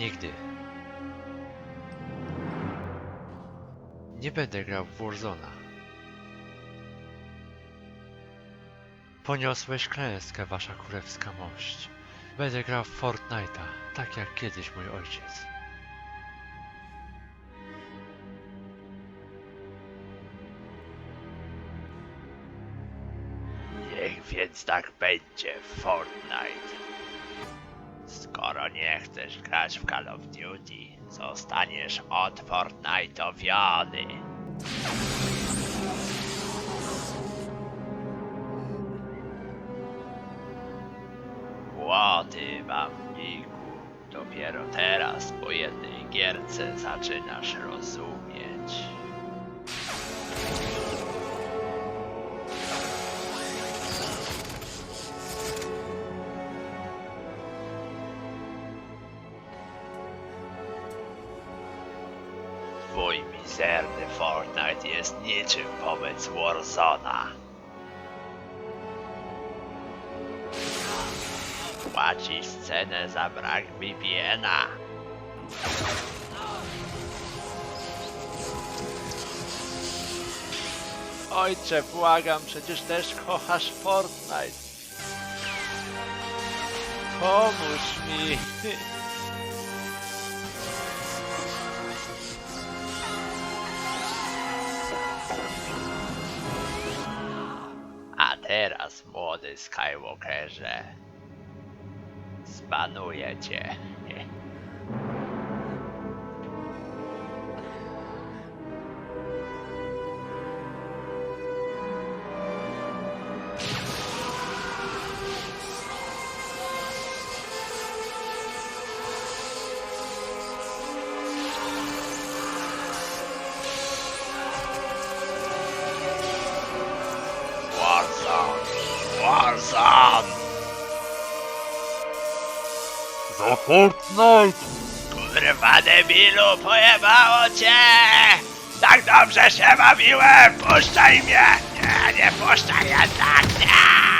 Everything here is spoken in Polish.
Nigdy. Nie będę grał w Warzona. Poniosłeś klęskę, wasza królewska mość. Będę grał w Fortnite'a, tak jak kiedyś mój ojciec. Niech więc tak będzie Fortnite. Skoro nie chcesz grać w Call of Duty, zostaniesz od Fortnite'owiony. Młody bambiku, dopiero teraz po jednej gierce zaczynasz rozumieć. Twój mizerny Fortnite jest niczym wobec Warzona. Płacisz cenę za brak VPN-a. Ojcze, błagam, przecież też kochasz Fortnite. Pomóż mi. teraz, młody Skywalkerze, zbanuję cię. Za Fortnite! Kurwa debilu, pojebało cię! Tak dobrze się bawiłem! Puszczaj mnie! Nie, nie puszczaj jednak! Nie!